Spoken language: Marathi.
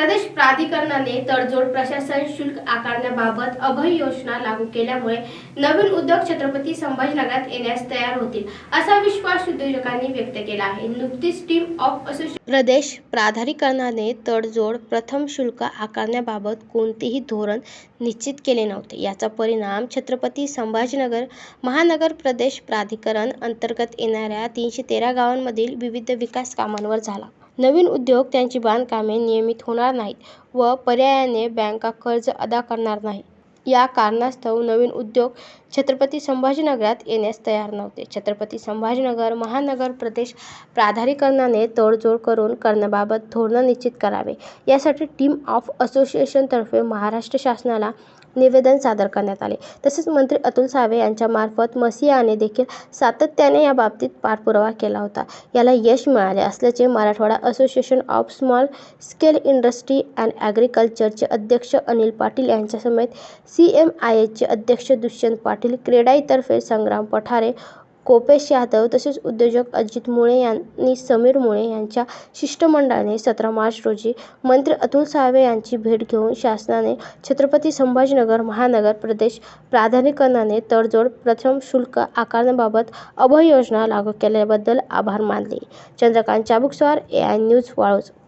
प्रदेश प्राधिकरणाने तडजोड प्रशासन शुल्क आकारण्याबाबत अभय योजना लागू केल्यामुळे नवीन उद्योग छत्रपती संभाजीनगरात येण्यास तयार होतील असा विश्वास उद्योजकांनी व्यक्त केला आहे. नुकतीच टीम ऑफ असोसिएशन प्रदेश प्राधिकरणाने तडजोड प्रथम शुल्क आकारण्याबाबत कोणतेही धोरण निश्चित केले नव्हते. याचा परिणाम छत्रपती संभाजीनगर महानगर प्रदेश प्राधिकरण अंतर्गत येणाऱ्या तीनशे तेरा गावांमधील विविध विकास कामांवर झाला. नवीन उद्योग त्यांची बांधकामे नियमित होणार नाहीत व पर्यायाने बँका कर्ज अदा करणार नाही या कारणास्तव नवीन उद्योग छत्रपती संभाजीनगरात येण्यास तयार नव्हते. छत्रपती संभाजीनगर महानगर प्रदेश प्राधिकरणाने तडजोड करून करण्याबाबत धोरण निश्चित करावे. यासाठी टीम ऑफ असोसिएशनतर्फे महाराष्ट्र शासनाला निवेदन सादर करण्यात आले. तसेच मंत्री अतुल सावे यांच्यामार्फत मसियाने देखील सातत्याने या बाबतीत पाठपुरावा केला होता. याला यश मिळाले असल्याचे Marathwada association of small scale industry and ॲग्रिकल्चरचे अध्यक्ष अनिल पाटील यांच्यासमेत सी एम आय अध्यक्ष दुष्यंत पाटील क्रेडाईतर्फे संग्राम पठारे कोपेश यादव तसेच उद्योजक अजित मुळे यांनी समीर मुळे यांच्या शिष्टमंडळाने सतरा मार्च रोजी मंत्री अतुल सावे यांची भेट घेऊन शासनाने छत्रपती संभाजीनगर महानगर प्रदेश प्राधिकरणाने तडजोड प्रथम शुल्क आकारण्याबाबत अभय योजना लागू केल्याबद्दल आभार मानले. Chandrakant Chabukswar A I news Waluj.